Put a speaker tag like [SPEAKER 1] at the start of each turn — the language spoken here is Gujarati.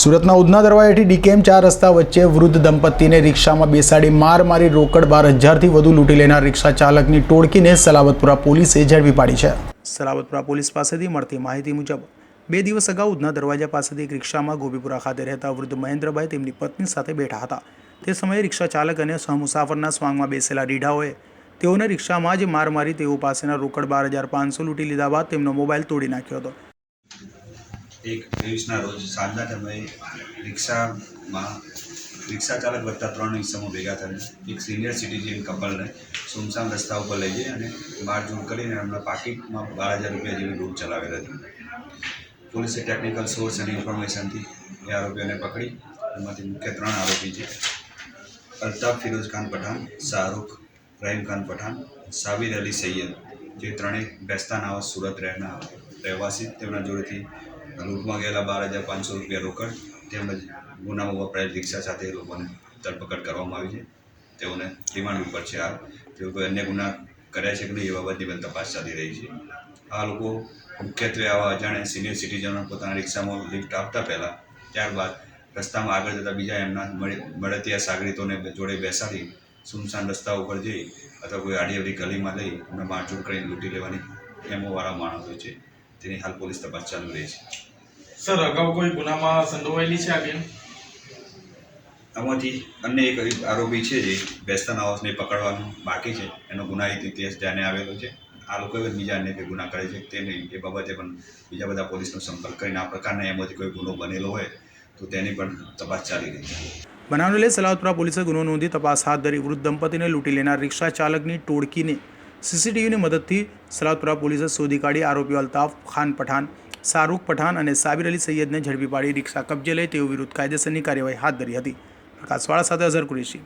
[SPEAKER 1] સુરતના ઉધના દરવાજાથી ડીકેમ ચાર રસ્તા વચ્ચે વૃદ્ધ દંપતીને રિક્ષામાં બેસાડી માર મારી રોકડ બાર હજારથી વધુ લૂંટી લેનાર રિક્ષા ચાલકની ટોળકીને સલાબતપુરા પોલીસે ઝડપી પાડી છે. સલાબતપુરા પોલીસ પાસેથી મળતી માહિતી મુજબ, બે દિવસ અગાઉ ઉધના દરવાજા પાસેથી એક રિક્ષામાં ગોપીપુરા ખાતે રહેતા વૃદ્ધ મહેન્દ્રભાઈ તેમની પત્ની સાથે બેઠા હતા. તે સમયે રિક્ષા ચાલક અને સહમુસાફરના સ્વાંગમાં બેસેલા રીઢાઓએ તેઓને રિક્ષામાં જ માર મારી તેઓ પાસેના રોકડ બાર હજાર પાંચસો લૂંટી લીધા બાદ તેમનો મોબાઈલ તોડી નાખ્યો હતો.
[SPEAKER 2] એક ત્રેવીસના રોજ સાંજના સમયે રિક્ષામાં રિક્ષા ચાલક વત્તા ત્રણ રિક્ષામાં ભેગા થઈને એક સિનિયર સિટીઝન કપલને સુમસામ રસ્તા ઉપર લઈ જઈ અને મારઝૂડ કરીને એમના પાકીટમાં બાર હજાર રૂપિયા જેવી લૂંટ ચલાવેલ હતી. પોલીસે ટેકનિકલ સોર્સ અને ઇન્ફોર્મેશનથી એ આરોપીઓને પકડી. એમાંથી મુખ્ય ત્રણ આરોપી છે. અલ્તાફ ફિરોઝ ખાન પઠાણ, શાહરૂખ રહીમ ખાન પઠાણ, સાબિર અલી સૈયદ, જે ત્રણેય બેસ્તાન સુરત રહેના રહેવાસી. તેમના જોડેથી લૂંટમાં ગયેલા બાર હજાર પાંચસો રૂપિયા રોકડ તેમજ ગુનામાં વપરાયેલ રિક્ષા સાથે એ લોકોને ધરપકડ કરવામાં આવી છે. તેઓને રિમાન્ડ ઉપર છે હાલ તેઓ કોઈ અન્ય ગુના કર્યા છે કે નહીં એ બાબતની પણ તપાસ ચાલી રહી છે. આ લોકો મુખ્યત્વે આવા અજાણે સિનિયર સિટીઝનો પોતાના રિક્ષામાં લિફ્ટ આપતા પહેલાં ત્યારબાદ રસ્તામાં આગળ જતા બીજા એમના મળે- મળતિયા સાગરીતોને જોડે બેસાડી સુમસાન રસ્તા ઉપર જઈ અથવા કોઈ આડી અવડી ગલીમાં લઈ એમને મારઝૂડ કરીને લૂંટી લેવાની એમોવાળા માણસો છે. તેની હાલ પોલીસ તપાસ ચાલુ રહી છે.
[SPEAKER 3] સર અગાઉ કોઈ ગુનામાં સંડોવાયેલી છે આ બેન?
[SPEAKER 2] આમાંથી અન્ય એક આરોપી છે જે બેસ્તાન હાઉસને પકડવાનું બાકી છે. એનો ગુનાહિત ઇતિહાસ ધ્યાને આવેલો છે. આ લોકોએ બીજા અન્ય કોઈ ગુના કરે છે તેને એ બાબતે પણ બીજા બધા પોલીસનો સંપર્ક કરીને આ પ્રકારના એમાંથી કોઈ ગુનો બનેલો હોય તો તેની પણ તપાસ ચાલી રહી છે.
[SPEAKER 1] બનાવને લઈ સલાવતપુરા પોલીસે ગુનો નોંધી તપાસ હાથ ધરી વૃદ્ધ દંપતીને લૂંટી લેનાર રિક્ષા ચાલકની ટોળકીને સીસીટીવીની મદદથી સલાવતપુરા પોલીસે શોધી કાઢી આરોપીઓ અલ્તાફ ખાન પઠાણ શાહરૂખ પઠાણ અને સાબિર અલી સૈયદને ઝડપી પાડી રિક્ષા કબજે લઈ તેઓ વિરુદ્ધ કાયદેસરની કાર્યવાહી હાથ ધરી હતી. આકાશવાળા સાથે અઝર કુરેશી.